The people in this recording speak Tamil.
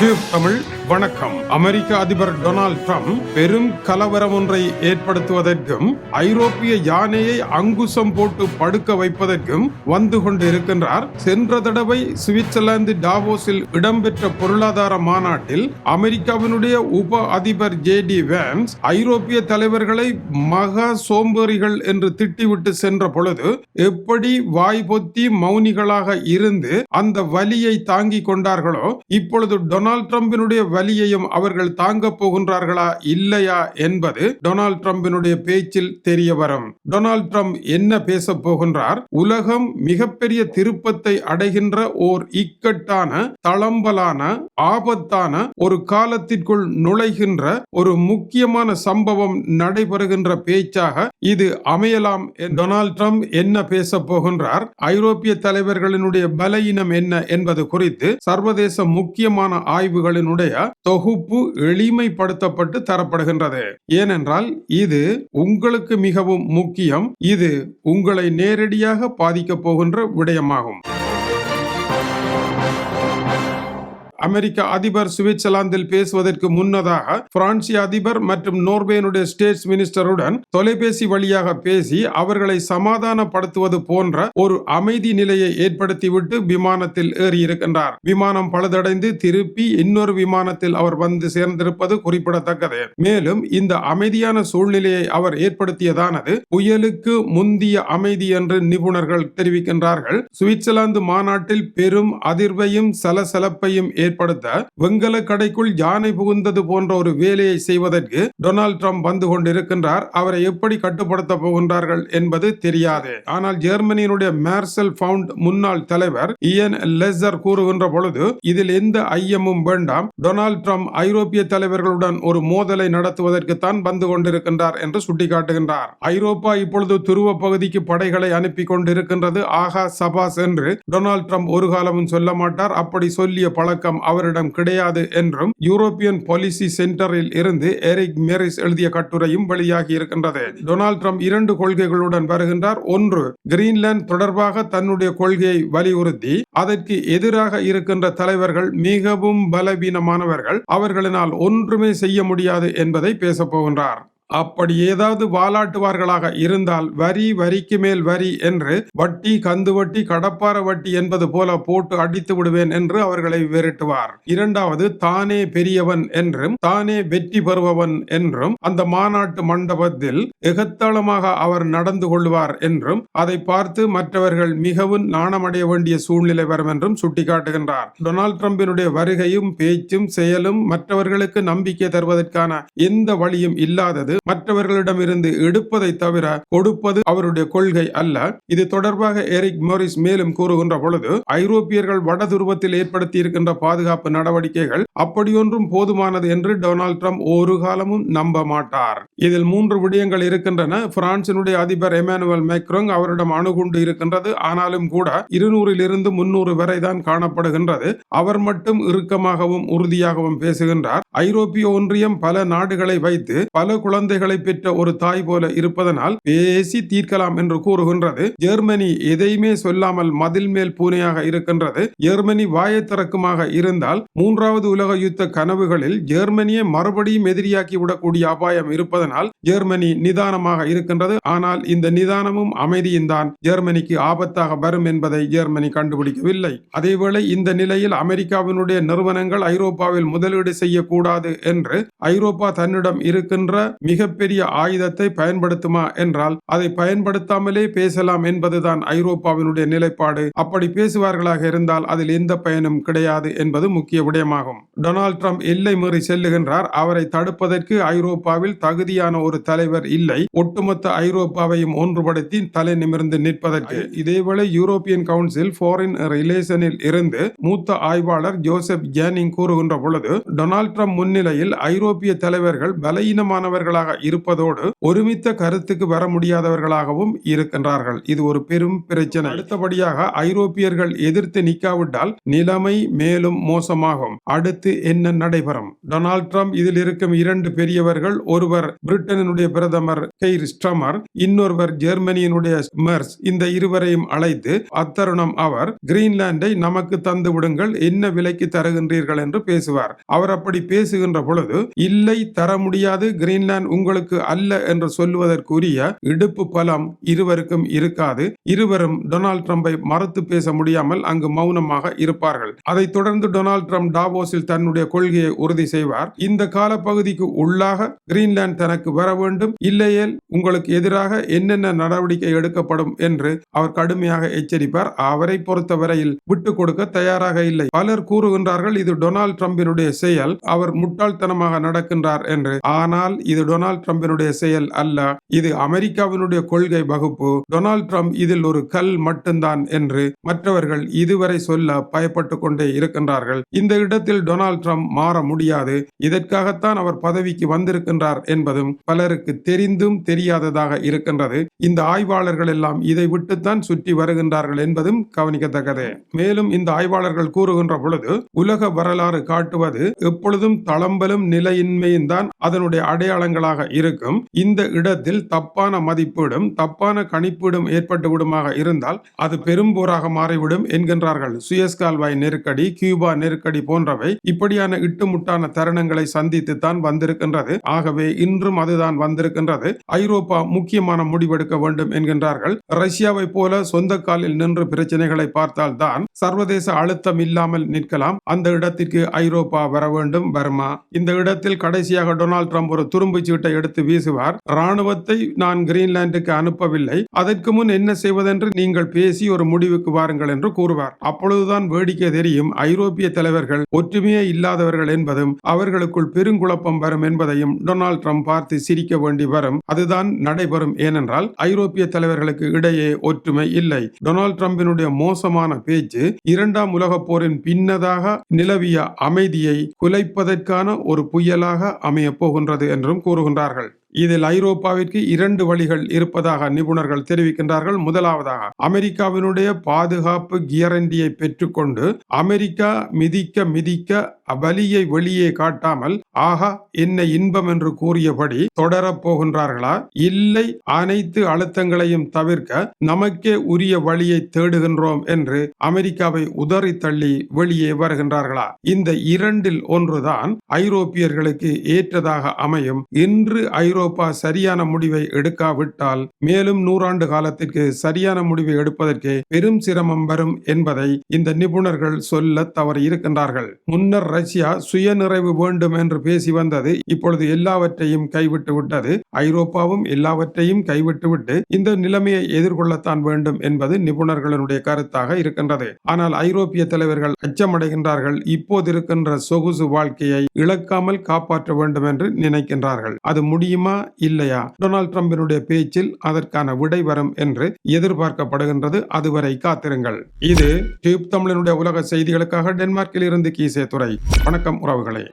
டியூப் தமிழ் வணக்கம். அமெரிக்க அதிபர் டொனால்ட் ட்ரம்ப் பெரும் கலவரம் ஒன்றை ஏற்படுத்துவதற்கும் ஐரோப்பிய யானையை அங்குசம் போட்டு படுக்க வைப்பதற்கும் வந்து கொண்டிருக்கின்றார். சென்ற தடவை சுவிட்சர்லாந்து டாவோஸில் இடம்பெற்ற பொருளாதார மாநாட்டில் அமெரிக்காவினுடைய உப அதிபர் ஜே டி வேன்ஸ் ஐரோப்பிய தலைவர்களை மகா சோம்பேறிகள் என்று திட்டிவிட்டு சென்ற பொழுது எப்படி வாய் பொத்தி மௌனிகளாக இருந்து அந்த வலியை தாங்கிக் கொண்டார்களோ இப்பொழுது டொனால்ட் டொனால்ட் ட்ரம்பினுடைய வலியையும் அவர்கள் தாங்க போகின்றார்களா இல்லையா என்பது டொனால்ட் ட்ரம்பினுடைய பேச்சில் தெரிய வரும். டொனால்ட் ட்ரம்ப் என்ன பேச போகின்றார்? உலகம் மிகப்பெரிய திருப்பத்தை அடைகின்ற ஓர் இக்கட்டான தளம்பலான ஆபத்தான ஒரு காலத்திற்குள் நுழைகின்ற ஒரு முக்கியமான சம்பவம் நடைபெறுகின்ற பேச்சாக இது அமையலாம் டொனால்ட் ட்ரம்ப் என்ன பேச போகின்றார்? ஐரோப்பிய தலைவர்களினுடைய பலவீனம் என்ன என்பது குறித்து சர்வதேச முக்கியமான ஆய்வுகளினுடைய தொகுப்பு எளிமைப்படுத்தப்பட்டு தரப்படுகின்றது. ஏனென்றால் இது உங்களுக்கு மிகவும் முக்கியம். இது உங்களை நேரடியாக பாதிக்கப் போகின்ற விடயமாகும். அமெரிக்க அதிபர் சுவிட்சர்லாந்தில் பேசுவதற்கு முன்னதாக பிரான்சிய அதிபர் மற்றும் நோர்வேனுடைய ஸ்டேட்ஸ் மினிஸ்டருடன் தொலைபேசி வழியாக பேசி அவர்களை சமாதானப்படுத்துவது போன்ற ஒரு அமைதி நிலையை ஏற்படுத்திவிட்டு விமானத்தில் ஏறியிருக்கின்றார். விமானம் பழுதடைந்து திருப்பி இன்னொரு விமானத்தில் அவர் வந்து சேர்ந்திருப்பது குறிப்பிடத்தக்கது. மேலும் இந்த அமைதியான சூழ்நிலையை அவர் ஏற்படுத்தியதானது புயலுக்கு முந்திய அமைதி என்று நிபுணர்கள் தெரிவிக்கின்றார்கள். சுவிட்சர்லாந்து மாநாட்டில் பெரும் அதிர்வையும் சலசலப்பையும் ஏற்படுத்த வெங்கல கடைக்குள் யானை புகுந்தது போன்ற ஒரு வேலையை செய்வதற்கு டொனால்ட் ட்ரம்ப் வந்து கொண்டிருக்கின்றார். அவரை எப்படி கட்டுப்படுத்த போகின்றார்கள் என்பது தெரியாது. ஆனால் ஜெர்மனியினுடைய மேர்சல் பவுண்ட் முன்னாள் தலைவர் இயன் லெசர் கூறுகின்ற பொழுது இதில் எந்த ஐயமும் வேண்டாம். டொனால்ட் ட்ரம்ப் ஐரோப்பிய தலைவர்களுடன் ஒரு மோதலை நடத்துவதற்கு தான் வந்து கொண்டிருக்கின்றார் என்று சுட்டிக்காட்டுகின்றார். ஐரோப்பா இப்பொழுது துருவ பகுதிக்கு படைகளை அனுப்பி கொண்டிருக்கின்றது. ஆகா சபாஸ் என்று டொனால்ட் ட்ரம்ப் ஒரு காலமும் சொல்ல மாட்டார். அப்படி சொல்லிய பழக்கம் அவரிடம் கிடையாது என்றும் யூரோப்பியன் பாலிசி சென்டரில் இருந்து எரிக் மேரிஸ் எழுதிய கட்டுரையும் வெளியாகி இருக்கின்றது. டொனால்ட் ட்ரம்ப் இரண்டு கொள்கைகளுடன் வருகின்றார். ஒன்று கிரீன்லாந்து தொடர்பாக தன்னுடைய கொள்கையை வலியுறுத்தி அதற்கு எதிராக இருக்கின்ற தலைவர்கள் மிகவும் பலவீனமானவர்கள். அவர்களினால் ஒன்றுமே செய்ய முடியாது என்பதை பேசப்போகின்றார். போகின்றார் அப்படி ஏதாவது வாலாட்டுவார்களாக இருந்தால் வரி வரிக்கு மேல் வரி என்று வட்டி கந்து வட்டி கடப்பார வட்டி என்பது போல போட்டு அடித்து விடுவேன் என்று அவர்களை விரட்டுவார். இரண்டாவது தானே பெரியவன் என்றும் தானே வெற்றி பெறுபவன் என்றும் அந்த மாநாட்டு மண்டபத்தில் எகத்தாளமாக அவர் நடந்து கொள்வார் என்றும் அதை பார்த்து மற்றவர்கள் மிகவும் நாணமடைய வேண்டிய சூழ்நிலை வரும் என்றும் சுட்டிக்காட்டுகின்றார். டொனால்ட் ட்ரம்பினுடைய வருகையும் பேச்சும் செயலும் மற்றவர்களுக்கு நம்பிக்கை தருவதற்கான எந்த வழியும் இல்லாதது மற்றவர்களிடமிருந்து எடுப்பதை தவிர கொடுப்பது அவருடைய கொள்கை அல்ல. இது தொடர்பாக எரிக் மோரிஸ் மேலும் கூறுகின்ற பொழுது ஐரோப்பியர்கள் வட துருவத்தில் ஏற்படுத்தி இருக்கின்ற பாதுகாப்பு நடவடிக்கைகள் அப்படியொன்றும் போதுமானது என்று டொனால்ட் ட்ரம்ப் ஒரு காலமும் நம்ப மாட்டார். இதில் மூன்று விடயங்கள் இருக்கின்றன. பிரான்சினுடைய அதிபர் எமானுவல் மேக்ரோங் அவரிடம் அணுகுண்டு இருக்கின்றது. ஆனாலும் கூட இருநூறில் இருந்து முன்னூறு வரை தான் காணப்படுகின்றது. அவர் மட்டும் இறுக்கமாகவும் உறுதியாகவும் பேசுகின்றார். ஐரோப்பிய ஒன்றியம் பல நாடுகளை வைத்து பல குழந்தை குழந்தைகளை பெற்ற ஒரு தாய் போல இருப்பதனால் பேசி தீர்க்கலாம் என்று கூறுகின்றது. ஜெர்மனி எதையுமே சொல்லாமல் மதில் மேல் பூனையாக இருக்கின்றது. ஜெர்மனி வாயை திறக்குமாக இருந்தால் மூன்றாவது உலக யுத்த கனவுகளில் ஜெர்மனியை மறுபடியும் எதிரியாக்கி விடக்கூடிய அபாயம் இருப்பதனால் ஜெர்மனி நிதானமாக இருக்கின்றது. ஆனால் இந்த நிதானமும் அமைதியும் தான் ஜெர்மனிக்கு ஆபத்தாக வரும் என்பதை ஜெர்மனி கண்டுபிடிக்கவில்லை. அதேவேளை இந்த நிலையில் அமெரிக்காவினுடைய நிறுவனங்கள் ஐரோப்பாவில் முதலீடு செய்யக்கூடாது என்று ஐரோப்பா தன்னிடம் இருக்கின்ற மிகப்பெரிய ஆயுதத்தை பயன்படுத்துமா என்றால் அதை பயன்படுத்தாமலே பேசலாம் என்பதுதான் ஐரோப்பாவினுடைய நிலைப்பாடு. அப்படி பேசுவார்களாக இருந்தால் அதில் எந்த பயனும் கிடையாது என்பது முக்கிய விடயமாகும். டொனால்ட் ட்ரம்ப் எல்லை மீறி செல்லுகின்றார். அவரை தடுப்பதற்கு ஐரோப்பாவில் தகுதியான ஒரு தலைவர் இல்லை. ஒட்டுமொத்த ஐரோப்பாவையும் ஒன்றுபடுத்தி தலை நிமிர்ந்து நிற்பதற்கு. இதேவேளை யூரோப்பியன் கவுன்சில் ஃபாரின் ரிலேஷனில் இருந்து மூத்த ஆய்வாளர் ஜோசப் ஜேனிங் கூறுகின்ற பொழுது டொனால்ட் ட்ரம்ப் முன்னிலையில் ஐரோப்பிய தலைவர்கள் பலவீனமானவர்களாக இருப்பதோடு ஒருமித்த கருத்துக்கு வர முடியாதவர்களாகவும் இருக்கின்றார்கள். இது ஒரு பெரும் பிரச்சனை. அடுத்தபடியாக ஐரோப்பியர்கள் எதிர்த்து நிக்காவிட்டால் நிலைமை மேலும் மோசமாகும். அடுத்து என்ன நடைபெறும்? டொனால்ட் ட்ரம்ப் இதில் இருக்கும் இரண்டு பெரியவர்கள் ஒருவர் பிரிட்டனினுடைய பிரதமர் கெய்ர் ஸ்ட்ரமர் இன்னொருவர் ஜெர்மனியினுடைய மெர்ஸ். இந்த இருவரையும் அழைத்து அத்தருணம் அவர் கிரீன்லாண்டை நமக்கு தந்து விடுங்கள் என்ன விலைக்கு தருகின்றீர்கள்? என்று பேசுவார். அவர் அப்படி பேசுகின்ற பொழுது இல்லை தர முடியாது கிரீன்லாந்து உங்களுக்கு அல்ல என்று சொல்லுவதற்குரிய இடுப்பு பலம் இருவருக்கும் இருக்காது. இருவரும் டொனால்ட் ட்ரம்பை மறுத்து பேச முடியாமல் அங்கு மௌனமாக இருப்பார்கள். அதைத் தொடர்ந்து டொனால்ட் ட்ரம்ப் டாவோஸில் தன்னுடைய கொள்கையை உறுதி செய்வார். இந்த காலப்பகுதிக்கு உள்ளாக கிரீன்லாந்து தனக்கு வர வேண்டும். இல்லையேல் உங்களுக்கு எதிராக என்னென்ன நடவடிக்கை எடுக்கப்படும் என்று அவர் கடுமையாக எச்சரிப்பார். அவரை பொறுத்தவரையில் விட்டு கொடுக்க தயாராக இல்லை. பலர் கூறுகின்றார்கள் இது டொனால்ட் ட்ரம்பினுடைய செயல். அவர் முட்டாள்தனமாக நடக்கின்றார் என்று. ஆனால் இது டொனால்ட் ட்ரம்பினுடைய செயல் அல்ல. இது அமெரிக்காவினுடைய கொள்கை வகுப்பு. டொனால்ட் ட்ரம்ப் இதில் ஒரு கல் மட்டும்தான் என்று மற்றவர்கள் இதுவரை சொல்ல பயப்பட்டு கொண்டே இருக்கின்றார்கள். இந்த இடத்தில் டொனால்ட் ட்ரம்ப் மாற முடியாது. இதற்காகத்தான் அவர் பதவிக்கு வந்திருக்கின்றார் என்பதும் பலருக்கு தெரிந்தும் தெரியாததாக இருக்கின்றது. இந்த ஆய்வாளர்கள் எல்லாம் இதை விட்டுத்தான் சுற்றி வருகின்றார்கள் என்பதும் கவனிக்கத்தக்கது. மேலும் இந்த ஆய்வாளர்கள் கூறுகின்ற பொழுது உலக வரலாறு காட்டுவது எப்பொழுதும் தளம்பலும் நிலையின்மையும் தான் அதனுடைய அடையாளங்களாக விடுமாக இருக்கும். இந்த இடத்தில் தப்பான மதிப்பீடும் தப்பான கணிப்பீடும் ஏற்பட்டு விடுமாக இருந்தால் அது பெரும்போராக மாறிவிடும் என்கின்றார்கள். சுயஸ் கால்வாய் நெருக்கடி கியூபா நெருக்கடி போன்றவை இப்படியான இட்டுமுட்டான தருணங்களை சந்தித்து தான் வந்திருக்கின்றது. ஆகவே இன்றும் அதுதான் வந்திருக்கின்றது. ஐரோப்பா முக்கியமான முடிவெடுக்க வேண்டும் என்கின்றார்கள். ரஷ்யாவை போல சொந்த காலில் நின்று பிரச்சனைகளை பார்த்தால் தான் சர்வதேச அழுத்தம் இல்லாமல் நிற்கலாம். அந்த இடத்திற்கு ஐரோப்பா வர வேண்டும் பர்மா இந்த இடத்தில் கடைசியாக டொனால்ட் ட்ரம்ப் ஒரு துரும்பு சீட்டை எடுத்து வீசுவார். ராணுவத்தை நான் கிரீன்லாந்துக்கு அனுப்பவில்லை. அதற்கு முன் என்ன செய்வதென்று நீங்கள் பேசி ஒரு முடிவுக்கு வாருங்கள் என்று கூறுவார். அப்பொழுதுதான் வேடிக்கை தெரியும். ஐரோப்பிய தலைவர்கள் ஒற்றுமையே இல்லாதவர்கள் என்பதும் அவர்களுக்குள் பெருங்குழப்பம் வரும் என்பதையும் டொனால்ட் ட்ரம்ப் பார்த்து சிரிக்க வேண்டி வரும். அதுதான் நடைபெறும். ஏனென்றால் ஐரோப்பிய தலைவர்களுக்கு இடையே ஒற்றுமை இல்லை. டொனால்ட் ட்ரம்பினுடைய மோசமான பேச்சு இரண்டாம் உலகப் போரின் பின்னதாக நிலவிய அமைதியை குலைப்பதற்கான ஒரு புயலாக அமையப் போகின்றது என்றும் கூறுகின்றார்கள் இதில் ஐரோப்பாவிற்கு இரண்டு வழிகள் இருப்பதாக நிபுணர்கள் தெரிவிக்கின்றார்கள். முதலாவதாக அமெரிக்காவினுடைய பாதுகாப்பு கியரண்டியை பெற்றுக்கொண்டு அமெரிக்கா மிதிக்க மிதிக்க வலியை வெளியே காட்டாமல் ஆகா என்ன இன்பம் என்று கூறியபடி தொடரப் போகின்றார்களா? இல்லை அனைத்து அழுத்தங்களையும் தவிர்க்க நமக்கே உரிய வழியை தேடுகின்றோம் என்று அமெரிக்காவை உதறி தள்ளி வெளியே வருகின்றார்களா? இந்த இரண்டில் ஒன்றுதான் ஐரோப்பியர்களுக்கு ஏற்றதாக அமையும். இன்று ஐரோப்பா சரியான முடிவை எடுக்காவிட்டால் மேலும் நூறாண்டு காலத்திற்கு சரியான முடிவை எடுப்பதற்கு பெரும் சிரமம் வரும் என்பதை இந்த நிபுணர்கள் சொல்ல தவறி இருக்கின்றார்கள். முன்னர் ரஷ்யா சுயநிறைவு வேண்டும் என்று பேசி வந்தது இப்பொழுது எல்லாவற்றையும் கைவிட்டு விட்டது. ஐரோப்பாவும் எல்லாவற்றையும் கைவிட்டுவிட்டு இந்த நிலைமையை எதிர்கொள்ளத்தான் வேண்டும் என்பது நிபுணர்களுடைய கருத்தாக இருக்கின்றது. ஆனால் ஐரோப்பிய தலைவர்கள் அச்சமடைகின்றார்கள். இப்போது இருக்கின்ற சொகுசு வாழ்க்கையை இழக்காமல் காப்பாற்ற வேண்டும் என்று நினைக்கின்றார்கள். அது முடியுமா? இல்லையா? டொனால்ட் ட்ரம்பினுடைய பேச்சில் அதற்கான விடை வரும் என்று எதிர்பார்க்கப்படுகின்றது. அதுவரை காத்திருங்கள். இது டியூப் தமிழனுடைய உலக செய்திகளுக்காக டென்மார்க்கில் இருந்து கீசே துறை வணக்கம் உறவுகளே.